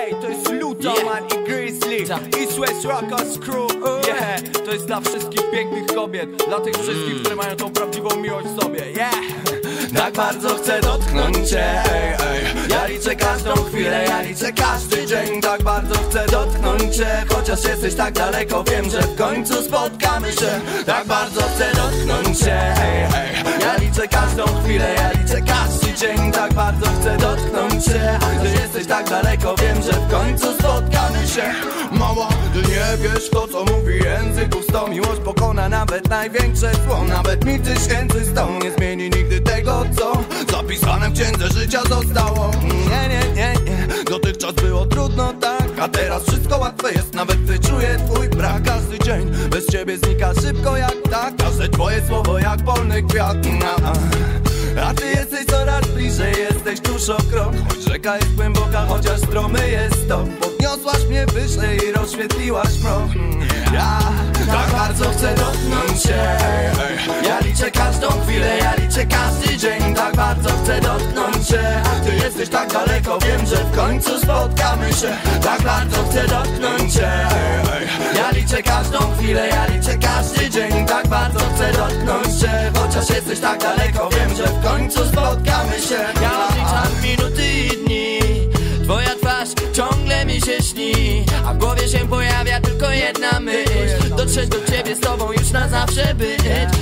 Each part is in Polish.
Ej, to jest Lutoman i Grizzly Tak. East West Rockers Crew. Yeah, to jest dla wszystkich pięknych kobiet Dla tych wszystkich, które mają tą prawdziwą miłość w sobie. Yeah. Tak bardzo chcę dotknąć cię ej, ej. Ja liczę każdą chwilę, ja liczę każdy dzień. Tak bardzo chcę dotknąć cię Chociaż jesteś tak daleko, wiem, że w końcu spotkamy się. Tak bardzo chcę dotknąć cię ej, ej. Ja liczę każdą chwilę, ja liczę każdy dzień. Tak bardzo chcę dotknąć cię Że jesteś tak daleko, wiem, sto Miłość pokona nawet największe zło. Nawet mi tysięcy sto nie zmieni nigdy tego co Zapisane w księdze życia zostało. Nie, nie, nie, nie. Dotychczas było trudno tak. A teraz wszystko łatwe jest. Nawet gdy czuję twój brak. Każdy dzień bez ciebie znika szybko jak tak. Każde twoje słowo jak polny kwiat. Na, a ty jesteś coraz bliżej, jesteś tuż o krok. Choć rzeka jest głęboka, chociaż stromy jest to Podniosłaś mnie wyżej i rozświetliłaś mrok Ja bardzo chcę dotknąć się. Ja liczę każdą chwilę, ja liczę każdy dzień Tak bardzo chcę dotknąć się. Ty jesteś tak daleko, wiem, że w końcu spotkamy się. Tak bardzo chcę dotknąć się. Ja liczę każdą chwilę, ja A w głowie się pojawia tylko jedna myśl. Dotrzeć do ciebie z tobą już na zawsze być.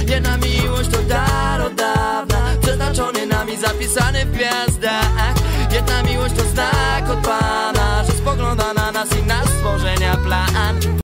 Jedna miłość to dar od dawna Przeznaczony nami, zapisany w gwiazdach. Jedna miłość to znak od Pana